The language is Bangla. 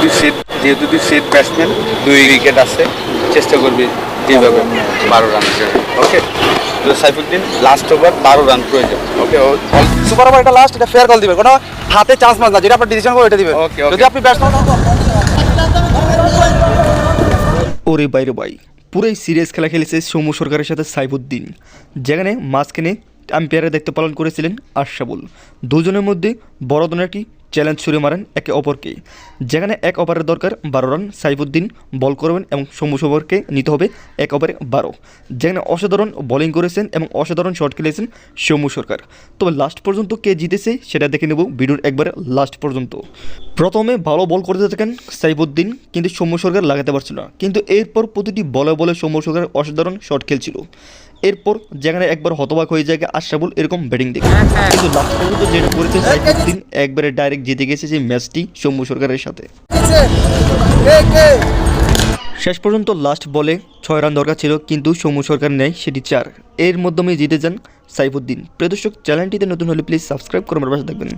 দুই সেট যেহেতু দুই সেট ব্যাটসম্যান দুই উইকেট আছে। চেষ্টা করবি যেভাবে। বারো রান ওকে তো সাইফুদ্দিন লাস্ট ওভার বারো রান প্রয়োজন ওকে সুপার ওভার এটা লাস্ট এটা ফেয়ার কল দিবেন কোনো হাতে চান্স না যেটা আপনার ডিসিশন করবে এটা দিবেন Okay, okay. যদি আপনি ব্যাটসম্যান ওরে বাইরে বাই পুরোই সিরিয়াস খেলা খেলেছে সৌম্য সরকারের সাথে সাইফুদ্দিন। যেখানে মাঝখানে আম্পায়ারে দায়িত্ব পালন করেছিলেন আশরাফুল। দুজনের মধ্যে বড় ধরনের একটি চ্যালেঞ্জ ছুড়ে মারেন একে অপরকে। যেখানে এক ওভারের দরকার বারো রান, সাইফুদ্দিন বল করবেন এবং সৌম্য সরকারকে নিতে হবে এক ওভারে বারো। যেখানে অসাধারণ বোলিং করেছেন এবং অসাধারণ শট খেলেছেন সৌম্য সরকার। তবে লাস্ট পর্যন্ত কে জিতেছে সেটা দেখে নেব ভিডিওর একবারে লাস্ট পর্যন্ত। প্রথমে ভালো বল করতে থাকেন সাইফুদ্দিন, কিন্তু সৌম্য সরকার লাগাতে পারছিল না। কিন্তু এরপর প্রতিটি বলে বলে সৌম্য সরকার অসাধারণ শট খেলছিল। এরপর যেখানে একবার হতবাক হয়ে যায় আশরাফুল এরকম ব্যাটিং দেখে। কিন্তু লাস্ট পর্যন্ত যেটা করেছে সাইফুদ্দিন একবারে ডাইরেক্ট জিতে গেছে সেই ম্যাচটি সৌম্য সরকারের সাথে। শেষ পর্যন্ত লাস্ট বলে ছয় রান দরকার ছিল কিন্তু সৌম্য সরকার নেয় সেটি চার। এর মাধ্যমে জিতে যান সাইফুদ্দিন। প্রিয় দর্শক চ্যানেলটিতে নতুন হলে প্লিজ সাবস্ক্রাইব করে আমার পাশে থাকবেন।